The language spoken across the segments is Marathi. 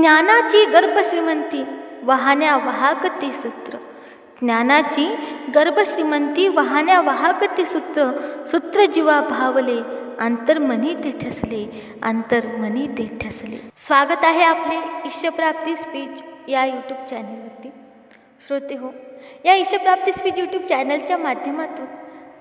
ज्ञानाची गर्भश्रीमंती वाहण्या वाहक ते सूत्र. ज्ञानाची गर्भश्रीमंती वाहण्या वाहक ते सूत्र सूत्र जीवा भावले अंतर्मनी ते ठसले अंतर्मनी ते ठसले. स्वागत आहे आपले ईश्वप्राप्ती स्पीच या यूट्यूब चॅनलवरती श्रोते हो या ईश्वप्राप्ती स्पीच यूट्यूब चॅनलच्या माध्यमातून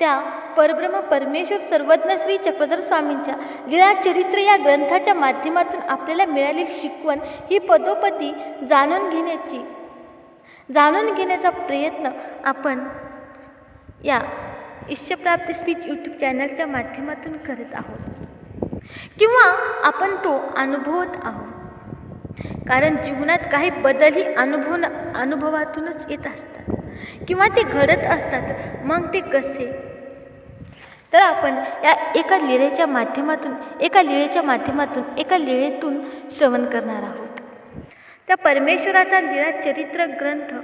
त्या परब्रह्म परमेश्वर सर्वज्ञ श्री चक्रधर स्वामींच्या लीळाचरित्र या ग्रंथाच्या माध्यमातून आपल्याला मिळालेली शिकवण ही पदोपदी जाणून घेण्याची जाणून घेण्याचा प्रयत्न आपण या इष्टप्राप्ती स्पीच यूट्यूब चॅनलच्या माध्यमातून करत आहोत. किंवा आपण तो अनुभवत आहोत. कारण जीवनात काही बदलही अनुभव अनुभवातूनच येत असतात. किंवा ते घडत असतात मग ते कसे? तर आपण या एका लिळेच्या माध्यमातून एका लिळेच्या माध्यमातून एका लिळेतून श्रवण करणार आहोत. त्या परमेश्वराचा लीळा चरित्र ग्रंथ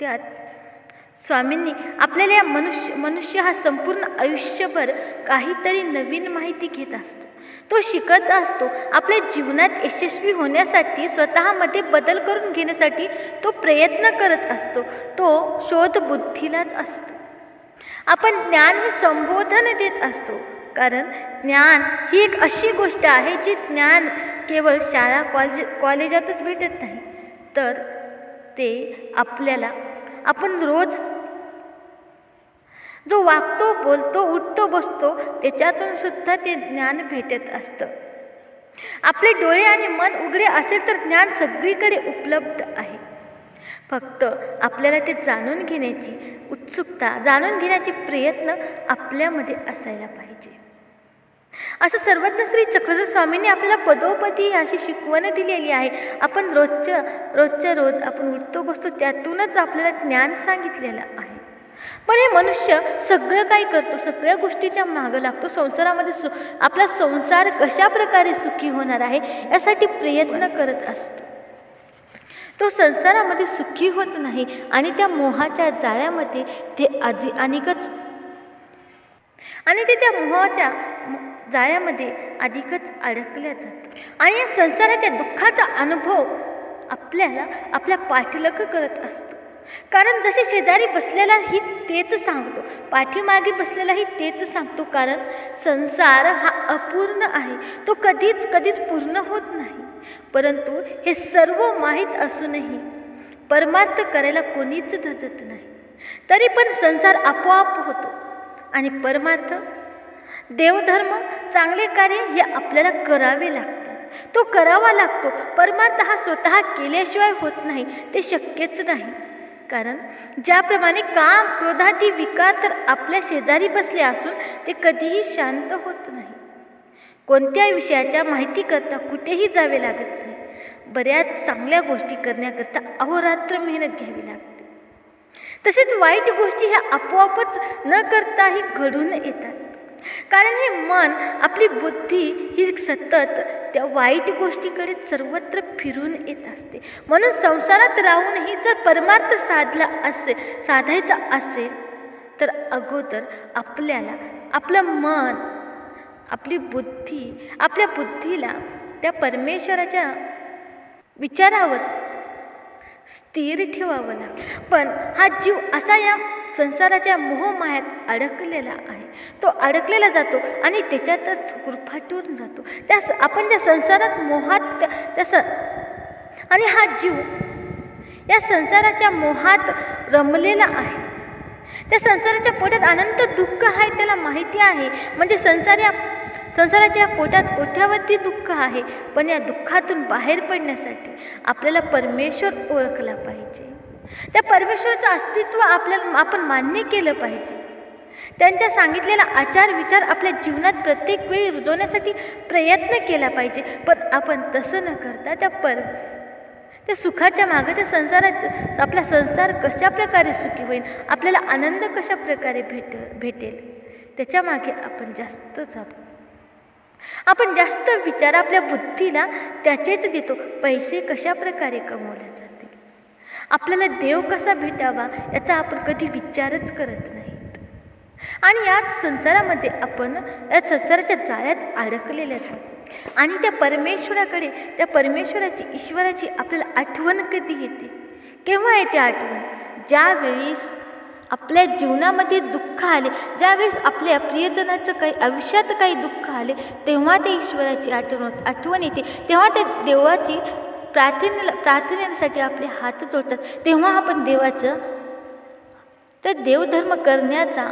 त्यात स्वामींनी आपल्याला या मनुष्य मनुष्य हा संपूर्ण आयुष्यभर काहीतरी नवीन माहिती घेत असतो. तो शिकत असतो. आपल्या जीवनात यशस्वी होण्यासाठी स्वतःमध्ये बदल करून घेण्यासाठी तो प्रयत्न करत असतो. तो शोध बुद्धीलाच असतो. आपण ज्ञान हे संबोधन देत असतो. कारण ज्ञान ही एक अशी गोष्ट आहे जी ज्ञान केवळ शाळा कॉलेज कॉलेजातच भेटत नाही. तर ते आपल्याला आपण रोज जो वागतो बोलतो उठतो बसतो त्याच्यातून सुद्धा ते ज्ञान भेटत असतं. आपले डोळे आणि मन उघडे असेल तर ज्ञान सगळीकडे उपलब्ध आहे. फक्त आपल्याला ते जाणून घेण्याची उत्सुकता जाणून घेण्याचे प्रयत्न आपल्यामध्ये असायला पाहिजे. असं सर्वज्ञ श्री चक्रधर स्वामींनी आपल्याला पदोपदी अशी शिकवण दिलेली आहे. आपण रोजच्या रोजच्या रोज आपण उठतो बसतो त्यातूनच आपल्याला ज्ञान सांगितलेलं आहे. पण हे मनुष्य सगळं काय करतो? सगळ्या गोष्टीच्या मागं लागतो. संसारामध्ये सु आपला संसार कशा प्रकारे सुखी होणार आहे यासाठी प्रयत्न करत असतो. तो संसारामध्ये सुखी होत नाही आणि त्या मोहाच्या जाळ्यामध्ये ते आधी अनेकच आणि ते त्या मोहाच्या जाळ्यामध्ये अधिकच अडकल्या जातं आणि या संसाराच्या दुःखाचा अनुभव आपल्याला आपल्या पाठलक करत असतो. कारण जसे शेजारी बसलेलाही तेच सांगतो पाठीमागे बसलेलाही तेच सांगतो कारण संसार हा अपूर्ण आहे. तो कधीच कधीच पूर्ण होत नाही. परंतु हे सर्व माहीत असूनही परमार्थ करायला कोणीच धजत नाही. तरी पण संसार आपोआप होतो आणि परमार्थ देवधर्म चांगले कार्य हे आपल्याला करावे लागतात. तो करावा लागतो. परमार्थ हा स्वतः केल्याशिवाय होत नाही ते शक्यच नाही. कारण ज्याप्रमाणे काम क्रोधादी विकार तर आपल्या शेजारी बसले असून ते कधीही शांत होत नाही. कोणत्या विषयाच्या माहितीकरता कुठेही जावे लागत नाही. बऱ्याच चांगल्या गोष्टी करण्याकरता अहोरात्र मेहनत घ्यावी लागते. तसेच वाईट गोष्टी ह्या आपोआपच न करताही घडून येतात. कारण हे मन आपली बुद्धी ही सतत त्या वाईट गोष्टीकडे सर्वत्र फिरून येत असते. म्हणून संसारात राहूनही जर परमार्थ साधला असेल साधायचा असेल तर अगोदर आपल्याला आपलं मन आपली बुद्धी आपल्या बुद्धीला त्या परमेश्वराच्या विचारावर स्थिर ठेवावं लागेल. पण हा जीव असा या संसाराच्या मोहमायात अडकलेला आहे. तो अडकलेला जातो आणि त्याच्यातच गुरफाटून जातो. त्या आपण ज्या संसारात मोहात त्या स आणि हा जीव या संसाराच्या मोहात रमलेला आहे. त्या संसाराच्या पोटात अनंत दुःख आहे त्याला माहिती आहे. म्हणजे संसार या संसाराच्या पोटात कोठ्यावरती दुःख आहे पण या दुःखातून बाहेर पडण्यासाठी आपल्याला परमेश्वर ओळखला पाहिजे. त्या परमेश्वराचं अस्तित्व आपल्याला आपण मान्य केलं पाहिजे. त्यांच्या सांगितलेला आचार विचार आपल्या जीवनात प्रत्येक वेळी रुजवण्यासाठी प्रयत्न केला पाहिजे पण आपण तसं न करता त्या पर त्या सुखाच्या मागं त्या संसाराचं आपला संसार कशा प्रकारे सुखी होईल आपल्याला आनंद कशा प्रकारे भेट भेटेल त्याच्यामागे आपण जास्त जातो आपण जास्त विचार आपल्या बुद्धीला त्याचेच देतो. पैसे कशा प्रकारे कमवले जातील? आपल्याला देव कसा भेटावा याचा आपण कधी विचारच करत नाहीत. आणि याच संसारामध्ये आपण या संसाराच्या जाळ्यात अडकलेल्या आणि त्या परमेश्वराकडे त्या परमेश्वराची ईश्वराची आपल्याला आठवण कधी येते? केव्हा येते आठवण? ज्यावेळीस आपल्या जीवनामध्ये दुःख आले ज्यावेळेस आपल्या प्रियजनाचं काही आयुष्यात काही दुःख आले तेव्हा ते ईश्वराची आठवण आठवण येते. तेव्हा त्या देवाची प्रार्थनेला प्रार्थनेसाठी आपले हात जोडतात. तेव्हा आपण देवाचं तर देवधर्म करण्याचा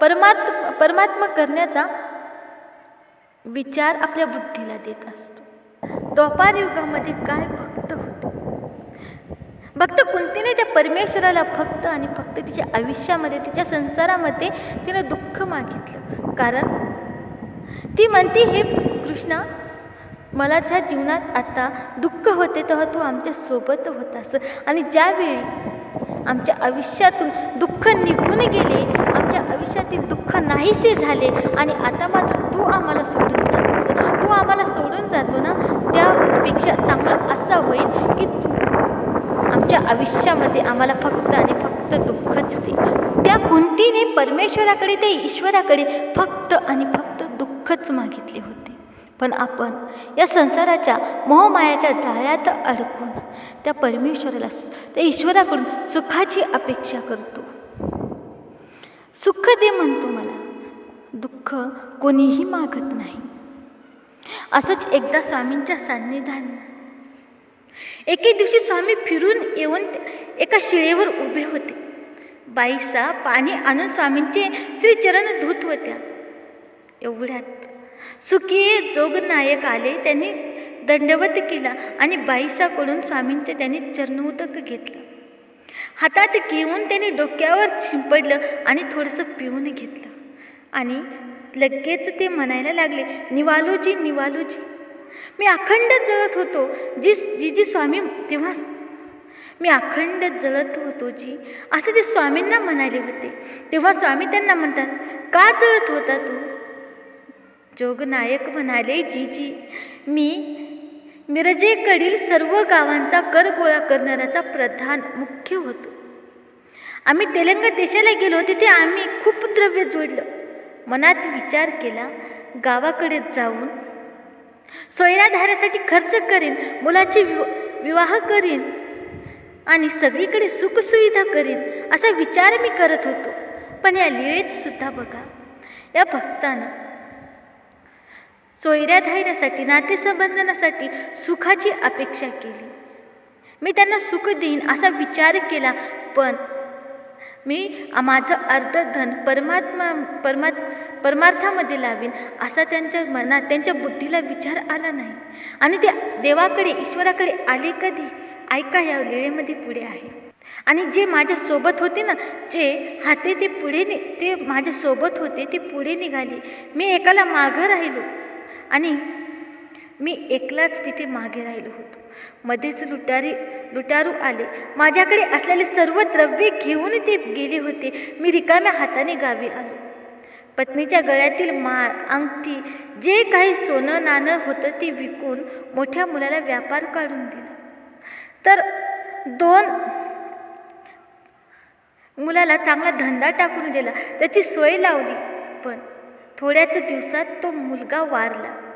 परमात्म परमात्मा करण्याचा विचार आपल्या बुद्धीला देत असतो. द्वापार युगामध्ये काय भक्त भक्त कुंतीने त्या परमेश्वराला फक्त आणि फक्त तिच्या आयुष्यामध्ये तिच्या संसारामध्ये तिनं दुःख मागितलं. कारण ती म्हणते हे कृष्णा मला ज्या जीवनात आता दुःख होते तेव्हा तू आमच्यासोबत होतास. आणि ज्यावेळी आमच्या आयुष्यातून दुःख निघून गेले आमच्या आयुष्यातील दुःख नाहीसे झाले आणि आता मात्र तू आम्हाला सोडून जातोस. तू आम्हाला सोडून जातो ना? त्यापेक्षा चांगलं असं होईल की तू आमच्या आयुष्यामध्ये आम्हाला फक्त आणि फक्त दुःखच दे. त्या कुंतीने परमेश्वराकडे त्या ईश्वराकडे फक्त आणि फक्त दुःखच मागितले होते. पण आपण या संसाराच्या मोहमायाच्या जाळ्यात अडकून त्या परमेश्वराला त्या ईश्वराकडून सुखाची अपेक्षा करतो. सुख दे म्हणतो मला. दुःख कोणीही मागत नाही. असंच एकदा स्वामींच्या सान्निधान एके दिवशी स्वामी फिरून येऊन एका शिळेवर उभे होते. बाईसा पाणी आणून स्वामींचे श्रीचरण धूत होत्या. एवढ्यात सुखी जोगनायक आले. त्यांनी दंडवत केला आणि बाईसाकडून स्वामींचे त्यांनी चरणोदक घेतलं. हातात घेऊन त्यांनी डोक्यावर शिंपडलं आणि थोडंसं पिऊन घेतलं. आणि लगेच ते म्हणायला लागले निवालोजी निवालोजी. मी अखंड जळत होतो जी जी जी स्वामी तेव्हा मी अखंड जळत होतो जी. असं ते स्वामींना म्हणाले होते. तेव्हा स्वामी त्यांना म्हणतात का जळत होता तू? जोगनायक म्हणाले जी जी मी मिरजेकडील सर्व गावांचा कर गोळा करणाऱ्याचा प्रधान मुख्य होतो. आम्ही तेलंगण देशाला गेलो तिथे आम्ही खूप द्रव्य जोडलं. मनात विचार केला गावाकडे जाऊन सोयराधारासाठी खर्च करीन मुलाचे विवाह करीन आणि सगळीकडे सुखसुविधा करीन असा विचार मी करत होतो. पण या लिळेत सुद्धा बघा या भक्तानं सोयऱ्याधायरासाठी नातेसंबंधनासाठी सुखाची अपेक्षा केली. मी त्यांना सुख देईन असा विचार केला पण मी माझं अर्धधन परमात्मा परमात् परमार्थामध्ये लावीन असा त्यांच्या मनात त्यांच्या बुद्धीला विचार आला नाही. आणि ते देवाकडे ईश्वराकडे आले कधी? ऐका या लिळेमध्ये पुढे आहे. आणि जे माझ्यासोबत होते ना जे हाते ते पुढे नि ते माझ्यासोबत होते ते पुढे निघाले. मी एकाला मागं राहिलो. आणि मी एकलाच तिथे मागे राहिलो होतो. मध्येच लुटारी लुटारू आले. माझ्याकडे असलेले सर्व द्रव्ये घेऊन ते गेले होते. मी रिकाम्या हाताने गावी आलो. पत्नीच्या गळ्यातील माळ अंगठी जे काही सोनं नाणं होतं ते विकून मोठ्या मुलाला व्यापार काढून दिला. तर दोन मुलाला चांगला धंदा टाकून दिला. त्याची सोय लावली. पण थोड्याच दिवसात तो मुलगा वारला.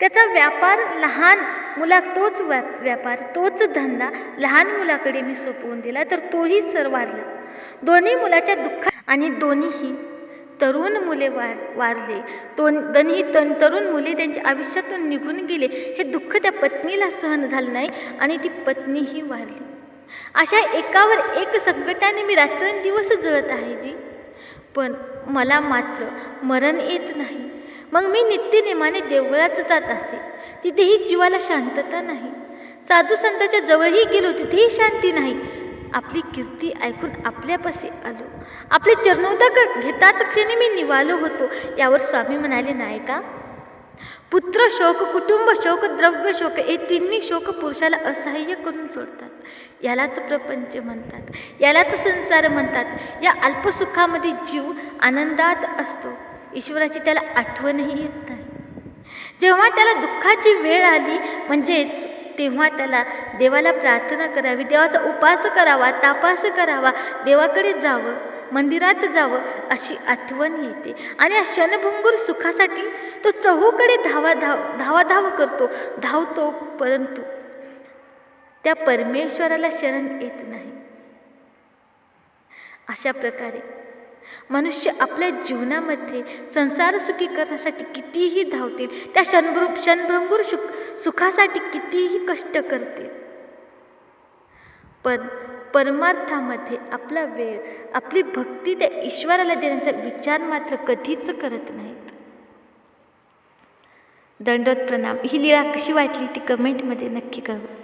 त्याचा व्यापार लहान मुला तोच व्या व्यापार तोच धंदा लहान मुलाकडे मी सोपवून दिला तर तोही सर वारला. दोन्ही मुलाच्या दुःखा आणि दोन्हीही तरुण मुले वार वारले. तो दोन्ही तन तरुण मुले त्यांच्या आयुष्यातून निघून गेले. हे दुःख त्या पत्नीला सहन झालं नाही आणि ती पत्नीही वारली. अशा एकावर एक संकटाने मी रात्रंदिवस जळत आहे जी. पण मला मात्र मरण येत नाही. मग मी नित्यनेमाने देवळात जात असे. तिथेही जीवाला शांतता नाही. साधू संताच्या जवळही गेलो तिथेही शांती नाही. आपली कीर्ती ऐकून आपल्यापाशी आलो. आपले चरणोदक घेताच क्षणी मी निवालो होतो. यावर स्वामी म्हणाले नाही का? पुत्र शोक कुटुंब शोक द्रव्य शोक हे तिन्ही शोक पुरुषाला असहाय्य करून सोडतात. यालाच प्रपंच म्हणतात. यालाच संसार म्हणतात. या अल्पसुखामध्ये जीव आनंदात असतो. ईश्वराची त्याला आठवणही येत नाही. जेव्हा त्याला दुःखाची वेळ आली म्हणजेच तेव्हा त्याला देवाला प्रार्थना करावी देवाचा उपास करावा तापास करावा देवाकडे जावं मंदिरात जावं अशी आठवण येते. आणि या क्षणभंगूर सुखासाठी तो चहूकडे धावा धाव धावाधाव करतो धावतो परंतु त्या परमेश्वराला शरण येत नाही. अशा प्रकारे मनुष्य आपल्या जीवनामध्ये संसार सुखी करण्यासाठी कितीही धावतील त्या क्षणभ्रू क्षणभ्रंगूर सुख सुखासाठी कितीही कष्ट करतील. पण परमार्थामध्ये आपला वेळ आपली भक्ती त्या ईश्वराला देण्याचा विचार मात्र कधीच करत नाहीत. दंडोत प्रणाम. ही लीळा कशी वाटली ती कमेंटमध्ये नक्की कळवा.